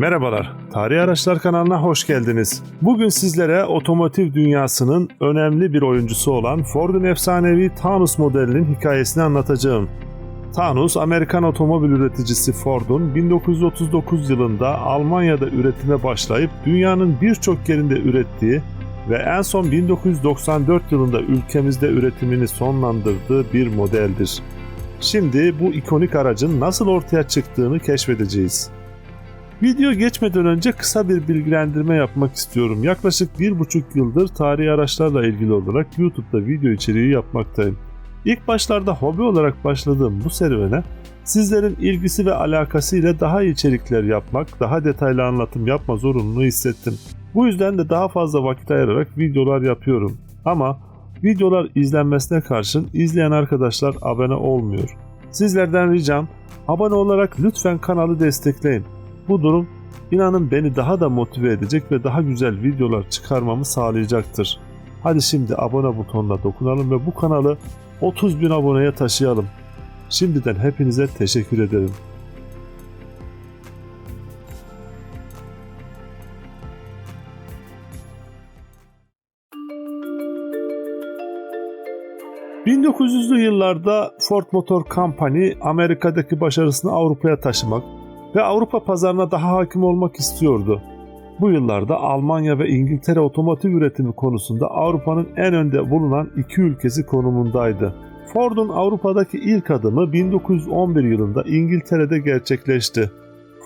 Merhabalar, Tarih Araçlar kanalına hoş geldiniz. Bugün sizlere otomotiv dünyasının önemli bir oyuncusu olan Ford'un efsanevi Taunus modelinin hikayesini anlatacağım. Taunus, Amerikan otomobil üreticisi Ford'un 1939 yılında Almanya'da üretime başlayıp dünyanın birçok yerinde ürettiği ve en son 1994 yılında ülkemizde üretimini sonlandırdığı bir modeldir. Şimdi bu ikonik aracın nasıl ortaya çıktığını keşfedeceğiz. Video geçmeden önce kısa bir bilgilendirme yapmak istiyorum. Yaklaşık bir buçuk yıldır tarihi araçlarla ilgili olarak YouTube'da video içeriği yapmaktayım. İlk başlarda hobi olarak başladığım bu serüvene sizlerin ilgisi ve alakası ile daha iyi içerikler yapmak, daha detaylı anlatım yapma zorunluluğu hissettim. Bu yüzden de daha fazla vakit ayırarak videolar yapıyorum. Ama videolar izlenmesine karşın izleyen arkadaşlar abone olmuyor. Sizlerden ricam abone olarak lütfen kanalı destekleyin. Bu durum inanın beni daha da motive edecek ve daha güzel videolar çıkarmamı sağlayacaktır. Hadi şimdi abone butonuna dokunalım ve bu kanalı 30 bin aboneye taşıyalım. Şimdiden hepinize teşekkür ederim. ...1900'lü yıllarda Ford Motor Company Amerika'daki başarısını Avrupa'ya taşımak ve Avrupa pazarına daha hakim olmak istiyordu. Bu yıllarda Almanya ve İngiltere otomotiv üretimi konusunda Avrupa'nın en önde bulunan iki ülkesi konumundaydı. Ford'un Avrupa'daki ilk adımı 1911 yılında İngiltere'de gerçekleşti.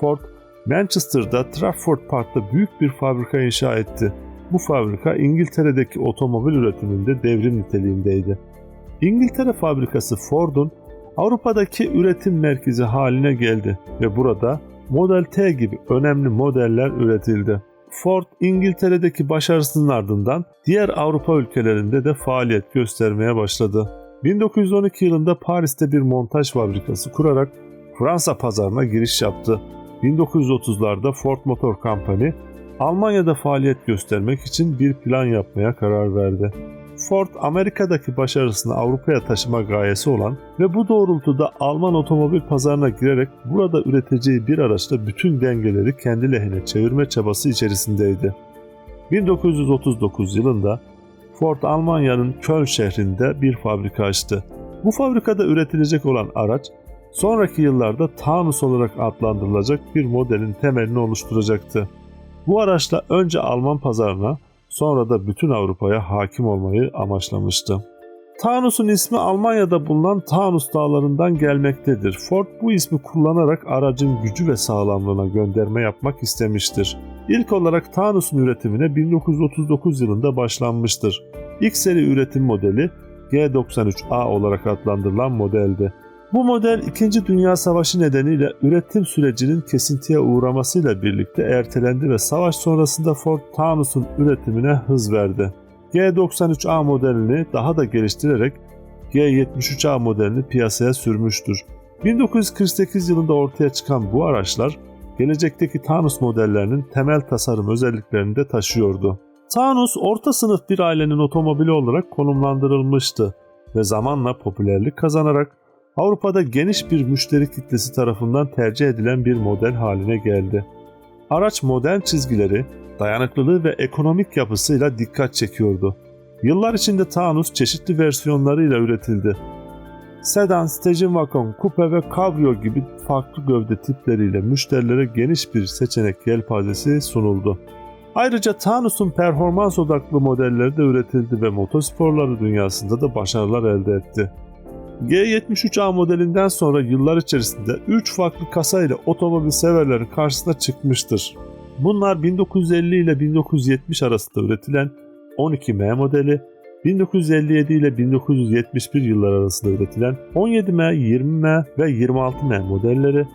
Ford, Manchester'da Trafford Park'ta büyük bir fabrika inşa etti. Bu fabrika İngiltere'deki otomobil üretiminde devrim niteliğindeydi. İngiltere fabrikası Ford'un Avrupa'daki üretim merkezi haline geldi ve burada Model T gibi önemli modeller üretildi. Ford İngiltere'deki başarısının ardından diğer Avrupa ülkelerinde de faaliyet göstermeye başladı. 1912 yılında Paris'te bir montaj fabrikası kurarak Fransa pazarına giriş yaptı. 1930'larda Ford Motor Company Almanya'da faaliyet göstermek için bir plan yapmaya karar verdi. Ford Amerika'daki başarısını Avrupa'ya taşıma gayesi olan ve bu doğrultuda Alman otomobil pazarına girerek burada üreteceği bir araçla bütün dengeleri kendi lehine çevirme çabası içerisindeydi. 1939 yılında Ford Almanya'nın Köln şehrinde bir fabrika açtı. Bu fabrikada üretilecek olan araç sonraki yıllarda Taunus olarak adlandırılacak bir modelin temelini oluşturacaktı. Bu araçla önce Alman pazarına sonra da bütün Avrupa'ya hakim olmayı amaçlamıştı. Taunus'un ismi Almanya'da bulunan Taunus dağlarından gelmektedir. Ford bu ismi kullanarak aracın gücü ve sağlamlığına gönderme yapmak istemiştir. İlk olarak Taunus'un üretimine 1939 yılında başlanmıştır. İlk seri üretim modeli G93A olarak adlandırılan modeldi. Bu model 2. Dünya Savaşı nedeniyle üretim sürecinin kesintiye uğramasıyla birlikte ertelendi ve savaş sonrasında Ford Taunus'un üretimine hız verdi. G93A modelini daha da geliştirerek G73A modelini piyasaya sürmüştür. 1948 yılında ortaya çıkan bu araçlar gelecekteki Taunus modellerinin temel tasarım özelliklerini de taşıyordu. Taunus orta sınıf bir ailenin otomobili olarak konumlandırılmıştı ve zamanla popülerlik kazanarak Avrupa'da geniş bir müşteri kitlesi tarafından tercih edilen bir model haline geldi. Araç modern çizgileri, dayanıklılığı ve ekonomik yapısıyla dikkat çekiyordu. Yıllar içinde Taunus çeşitli versiyonlarıyla üretildi. Sedan, station wagon, coupe ve cabrio gibi farklı gövde tipleriyle müşterilere geniş bir seçenek yelpazesi sunuldu. Ayrıca Taunus'un performans odaklı modelleri de üretildi ve motosporları dünyasında da başarılar elde etti. G73A modelinden sonra yıllar içerisinde 3 farklı kasa ile otomobil severlerin karşısına çıkmıştır. Bunlar 1950 ile 1970 arasında üretilen 12M modeli, 1957 ile 1971 yıllar arasında üretilen 17M, 20M ve 26M modelleri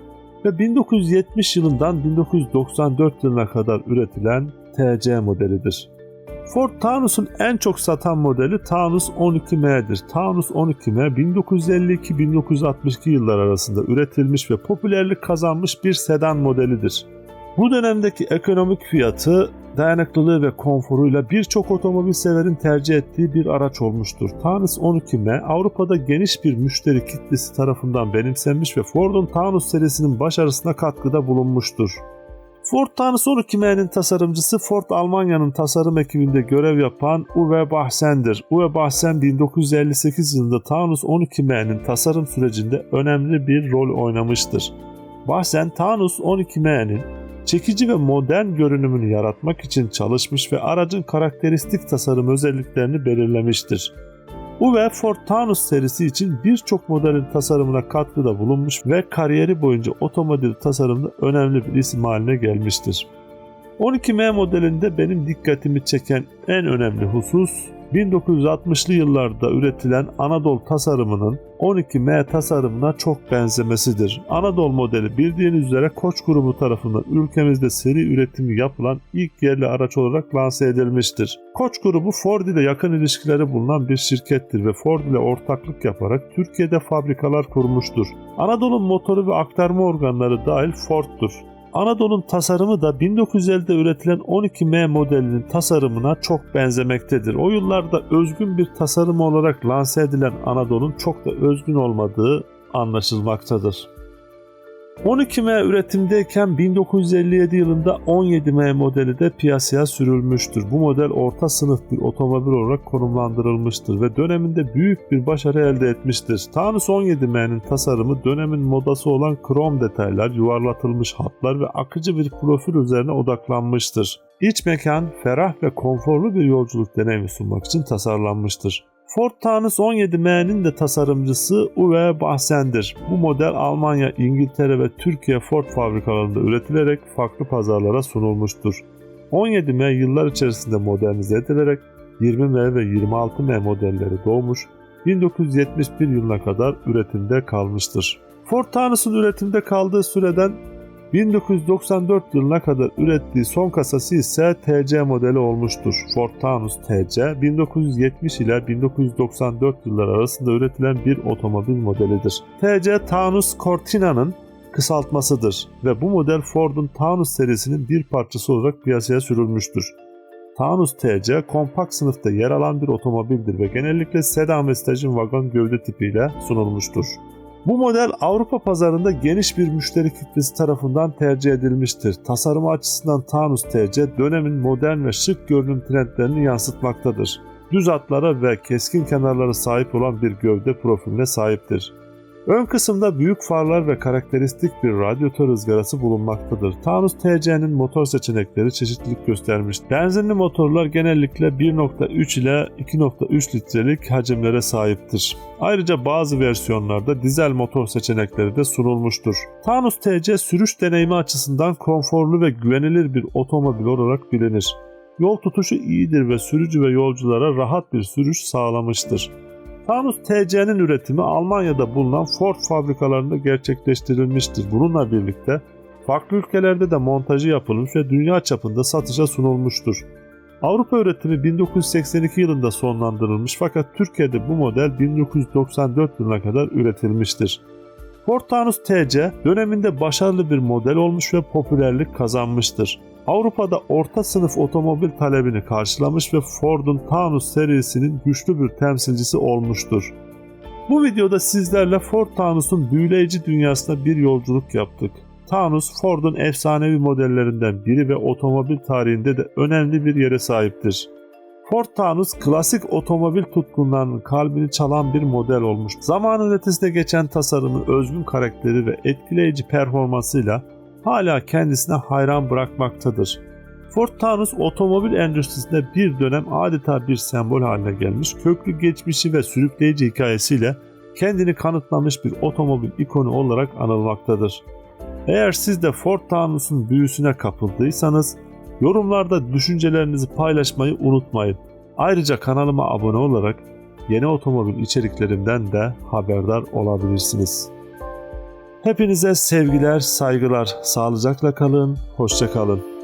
ve 1970 yılından 1994 yılına kadar üretilen TC modelidir. Ford Taunus'un en çok satan modeli Taunus 12M'dir. Taunus 12M 1952-1962 yıllar arasında üretilmiş ve popülerlik kazanmış bir sedan modelidir. Bu dönemdeki ekonomik fiyatı, dayanıklılığı ve konforuyla birçok otomobil severin tercih ettiği bir araç olmuştur. Taunus 12M Avrupa'da geniş bir müşteri kitlesi tarafından benimsenmiş ve Ford'un Taunus serisinin başarısına katkıda bulunmuştur. Ford Taunus 12M'nin tasarımcısı Ford Almanya'nın tasarım ekibinde görev yapan Uwe Bahsen'dir. Uwe Bahsen 1958 yılında Taunus 12M'nin tasarım sürecinde önemli bir rol oynamıştır. Bahsen Taunus 12M'nin çekici ve modern görünümünü yaratmak için çalışmış ve aracın karakteristik tasarım özelliklerini belirlemiştir. Uwe Ford Taunus serisi için birçok modelin tasarımına katkıda bulunmuş ve kariyeri boyunca otomobil tasarımında önemli bir isim haline gelmiştir. 12M modelinde benim dikkatimi çeken en önemli husus 1960'lı yıllarda üretilen Anadolu tasarımının 12M tasarımına çok benzemesidir. Anadolu modeli bildiğiniz üzere Koç grubu tarafından ülkemizde seri üretimi yapılan ilk yerli araç olarak lanse edilmiştir. Koç grubu Ford ile yakın ilişkileri bulunan bir şirkettir ve Ford ile ortaklık yaparak Türkiye'de fabrikalar kurmuştur. Anadolu motoru ve aktarma organları dahil Ford'dur. Anadolu'nun tasarımı da 1950'de üretilen 12M modelinin tasarımına çok benzemektedir. O yıllarda özgün bir tasarım olarak lanse edilen Anadolu'nun çok da özgün olmadığı anlaşılmaktadır. 12M üretimdeyken 1957 yılında 17M modeli de piyasaya sürülmüştür. Bu model orta sınıf bir otomobil olarak konumlandırılmıştır ve döneminde büyük bir başarı elde etmiştir. Taunus 17M'nin tasarımı dönemin modası olan krom detaylar, yuvarlatılmış hatlar ve akıcı bir profil üzerine odaklanmıştır. İç mekan ferah ve konforlu bir yolculuk deneyimi sunmak için tasarlanmıştır. Ford Taunus 17M'nin de tasarımcısı Uwe Bahsen'dir. Bu model Almanya, İngiltere ve Türkiye Ford fabrikalarında üretilerek farklı pazarlara sunulmuştur. 17M yıllar içerisinde modernize edilerek 20M ve 26M modelleri doğmuş, 1971 yılına kadar üretimde kalmıştır. Ford Taunus'un üretimde kaldığı süreden 1994 yılına kadar ürettiği son kasası ise TC modeli olmuştur. Ford Taunus TC 1970 ile 1994 yılları arasında üretilen bir otomobil modelidir. TC Taunus Cortina'nın kısaltmasıdır ve bu model Ford'un Taunus serisinin bir parçası olarak piyasaya sürülmüştür. Taunus TC kompakt sınıfta yer alan bir otomobildir ve genellikle sedan ve stajın vagon gövde tipiyle sunulmuştur. Bu model Avrupa pazarında geniş bir müşteri kitlesi tarafından tercih edilmiştir. Tasarımı açısından Taunus TC dönemin modern ve şık görünüm trendlerini yansıtmaktadır. Düz hatlara ve keskin kenarlara sahip olan bir gövde profiline sahiptir. Ön kısımda büyük farlar ve karakteristik bir radyatör ızgarası bulunmaktadır. Taunus TC'nin motor seçenekleri çeşitlilik göstermiş. Benzinli motorlar genellikle 1.3 ile 2.3 litrelik hacimlere sahiptir. Ayrıca bazı versiyonlarda dizel motor seçenekleri de sunulmuştur. Taunus TC sürüş deneyimi açısından konforlu ve güvenilir bir otomobil olarak bilinir. Yol tutuşu iyidir ve sürücü ve yolculara rahat bir sürüş sağlamıştır. Taunus TC'nin üretimi Almanya'da bulunan Ford fabrikalarında gerçekleştirilmiştir. Bununla birlikte farklı ülkelerde de montajı yapılmış ve dünya çapında satışa sunulmuştur. Avrupa üretimi 1982 yılında sonlandırılmış fakat Türkiye'de bu model 1994 yılına kadar üretilmiştir. Ford Taunus TC döneminde başarılı bir model olmuş ve popülerlik kazanmıştır. Avrupa'da orta sınıf otomobil talebini karşılamış ve Ford'un Taunus serisinin güçlü bir temsilcisi olmuştur. Bu videoda sizlerle Ford Taunus'un büyüleyici dünyasına bir yolculuk yaptık. Taunus, Ford'un efsanevi modellerinden biri ve otomobil tarihinde de önemli bir yere sahiptir. Ford Taunus klasik otomobil tutkunlarının kalbini çalan bir model olmuş. Zamanın ötesinde geçen tasarımı, özgün karakteri ve etkileyici performansıyla hala kendisine hayran bırakmaktadır. Ford Taunus otomobil endüstrisinde bir dönem adeta bir sembol haline gelmiş, köklü geçmişi ve sürükleyici hikayesiyle kendini kanıtlamış bir otomobil ikonu olarak anılmaktadır. Eğer siz de Ford Taunus'un büyüsüne kapıldıysanız yorumlarda düşüncelerinizi paylaşmayı unutmayın. Ayrıca kanalıma abone olarak yeni otomobil içeriklerimden de haberdar olabilirsiniz. Hepinize sevgiler, saygılar, sağlıcakla kalın, hoşça kalın.